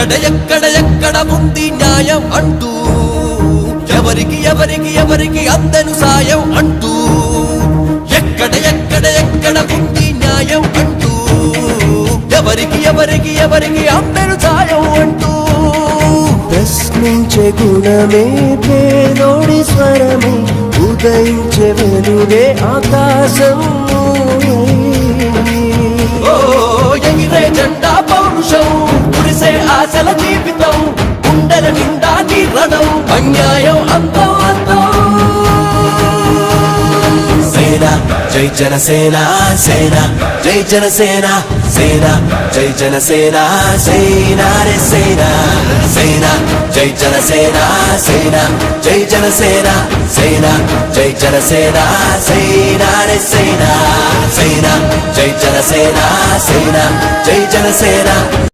ఎక్కడ ఎక్కడ ఎక్కడ ఉంది న్యాయం అంటూ? ఎవరికి ఎవరికి ఎవరికి అందను సాయం అంటూ? ఎక్కడ ఎక్కడ ఎక్కడ ఉంది న్యాయం అంటూ? ఎవరికి ఎవరికి ఎవరికి అందను సాయం అంటూ? ప్రశ్నించే గుణమే పేదోడి స్వరమే ఉదయించే వెలుగే ఆకాశం కురిసే జీవితం గుండెల నిండా నిరణం అన్యాయం అంతం అంతం సేన జై జనసేన సేన జై జనసేన సేన జై జనసేన సేనా రే సేన. సేన జై జనసేన సేన జై జనసేన సేన జై జనసేన సేనా రే సేన. సేన జై జనసేన సేన జై జనసేన.